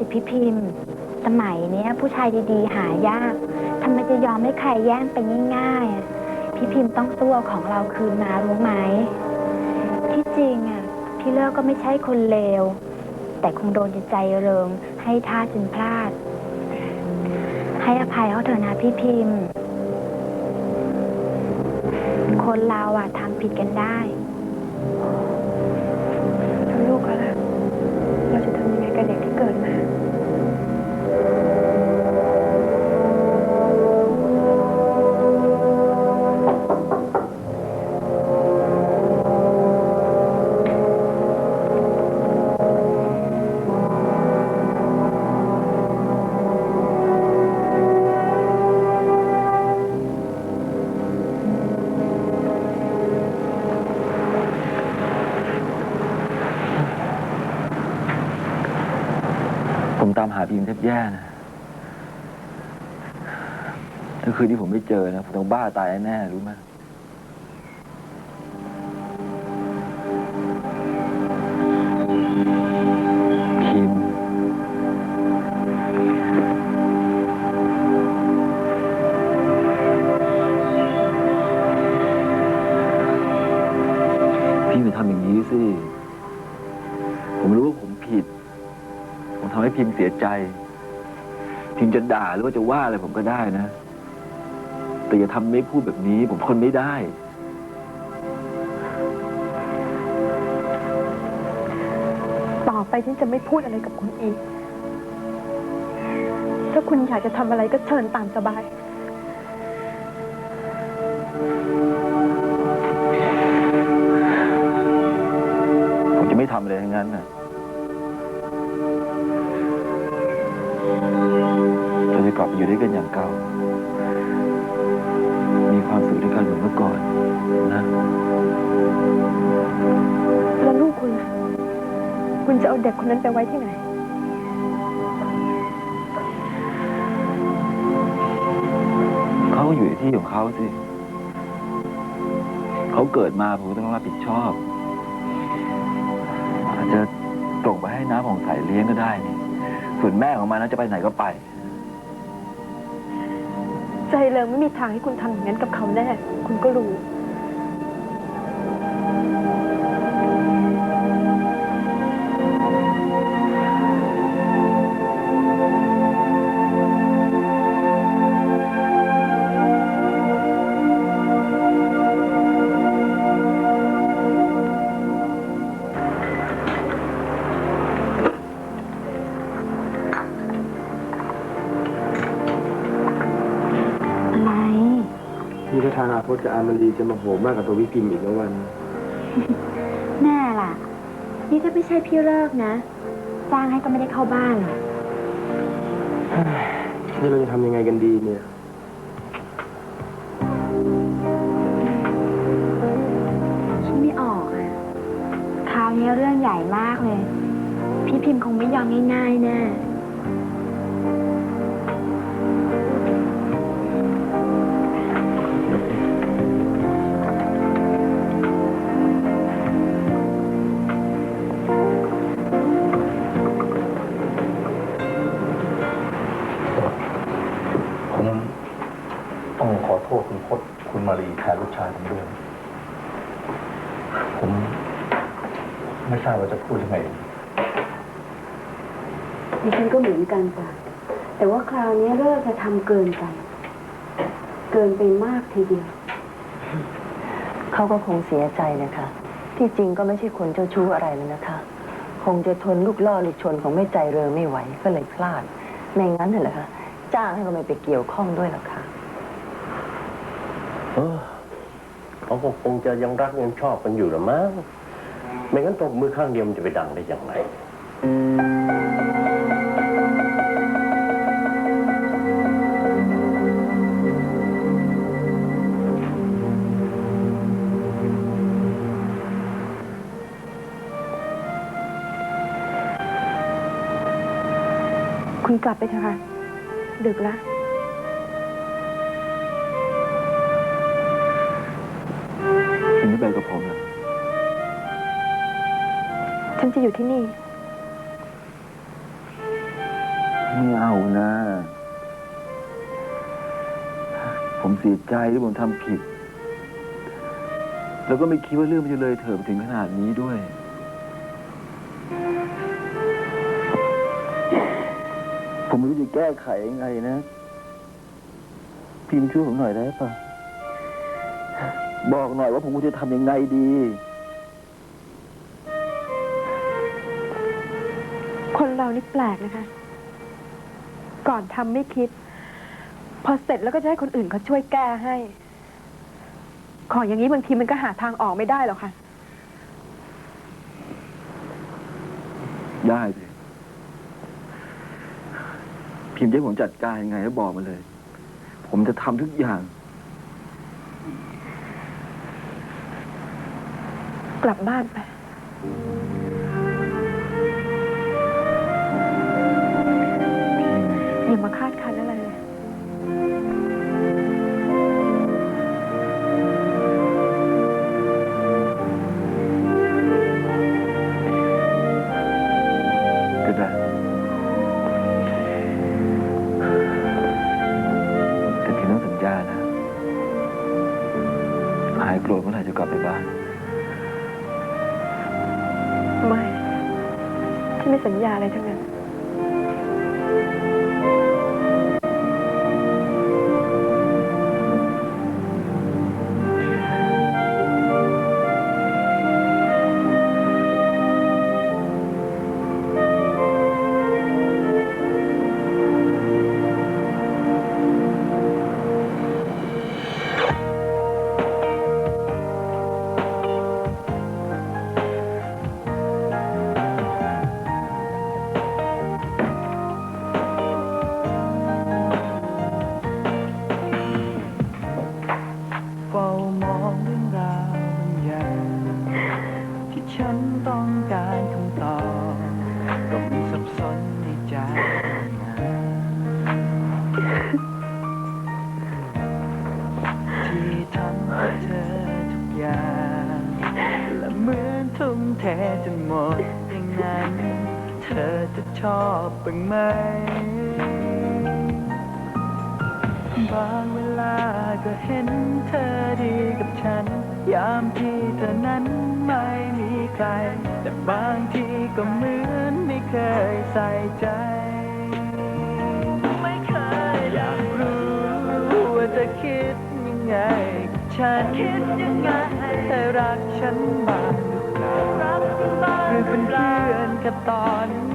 สิพี่พิมพ์ สมัยเนี้ย ผู้ชายดีๆ หายากทำไมจะยอมให้ใครแย่งไปง่ายๆอะพี่พิมพ์ต้องสู้เอาของเราคืนมารู้ไหม ที่จริงอะพี่เลิกก็ไม่ใช่คนเลว แต่คงโดนจิตใจเริง ให้ท่าจนพลาด ให้อภัยเขาเถอะนะพี่พิมพ์ คนเราอะทำผิดกันได้ ตามหาพิมแทบแย่นะถ้าคืนที่ผมไม่เจอนะผมต้องบ้าตายแน่รู้ไหมคิมพี่ไม่ทำอย่างนี้สิ ทำให้พิมพ์เสียใจพิมพ์จะด่าหรือว่าจะว่าอะไรผมก็ได้นะ แต่อย่าทำไม่พูดแบบนี้ ผมทนไม่ได้ ต่อไปฉันจะไม่พูดอะไรกับคุณอีก ถ้าคุณอยากจะทำอะไรก็เชิญตามสบาย ผมจะไม่ทำอะไรทั้งนั้นนะ มีความสุขด้วยกันเหมือนเมื่อก่อนนะแล้วลูกคุณล่ะคุณจะเอาเด็กคนนั้นไปไว้ที่ไหน เขาก็อยู่ในที่ของเขาสิ เขาเกิดมาผมก็ต้องรับผิดชอบ อาจจะส่งไปให้น้าของสายเลี้ยงก็ได้นี่ส่วนแม่ของมันน่าจะไปไหนก็ไป ใจเริงไม่มีทางให้คุณทำอย่างนั้นกับเขาแน่ คุณก็รู้ นี่ถ้าทางอาพจน์กับอามันดีจะมาโหมมากกับตัววิพิมพ์อีกแล้ววัน แน่ล่ะ นี่ถ้าไม่ใช่พี่เลิกนะ จ้างให้ก็ไม่ได้เข้าบ้านหรอกนี่เราจะทำยังไงกันดีเนี่ย คิดไม่ออกอะคราวนี้เรื่องใหญ่มากเลย พี่พิมพ์คงไม่ยอมง่ายๆแน่ ผมไม่ทราบว่าจะพูดยังไง ดิฉันก็เหมือนกันจ้ะแต่ว่าคราวนี้เลิกจะทำเกินไป เกินไปมากทีเดียว เขาก็คงเสียใจนะคะ ที่จริงก็ไม่ใช่คนเจ้าชู้อะไรเลยนะคะ คงจะทนลูกล่อลูกชนของไม่ใจเรอไม่ไหวก็เลยพลาด ไม่งั้นเหรอคะ จ้างให้ก็ไม่ไปเกี่ยวข้องด้วยหรอกค่ะ เออ เขาก็คงจะยังรักยังชอบกันอยู่ละมั้งไม่งั้นตบมือข้างเดียวมันจะไปดังได้อย่างไรคุณกลับไปเถอะค่ะ ดึกแล้ว ไปกับผมนะฉันจะอยู่ที่นี่ ไม่เอานะ ผมเสียใจที่ผมทำผิด แล้วก็ไม่คิดว่าเรื่องมันจะเลยเถิดถึงขนาดนี้ด้วย ผมไม่รู้จะแก้ไขยังไงนะ พิมช่วยผมหน่อยได้ปะ บอกหน่อยว่าผมควรจะทำยังไงดี คนเรานี่แปลกนะคะ ก่อนทำไม่คิด พอเสร็จแล้วก็จะให้คนอื่นเขาช่วยแก้ให้ ของอย่างนี้บางทีมันก็หาทางออกไม่ได้หรอกค่ะ ได้สิพิมพ์จะให้ผมจัดการยังไงแล้วบอกมาเลย ผมจะทำทุกอย่าง กลับบ้านไป อย่ามาคาดคันอะไรเลยก็ได้แต่พิมพ์ต้องสัญญานะ หายโกรธเมื่อไหร่จะกลับไปบ้าน สัญญาอะไรทั้งนั้น เทจนหมดอย่างนั้น เธอจะชอบบ้างไหม บางเวลาก็เห็นเธอดีกับฉัน ยามที่เธอนั้นไม่มีใคร แต่บางทีก็เหมือนไม่เคยใส่ใจ ไม่เคยอยากรู้ว่าเธอคิดยังไง ฉันคิดยังไงเธอรักฉันบ้าง คือเป็นเพื่อนแค่ตอน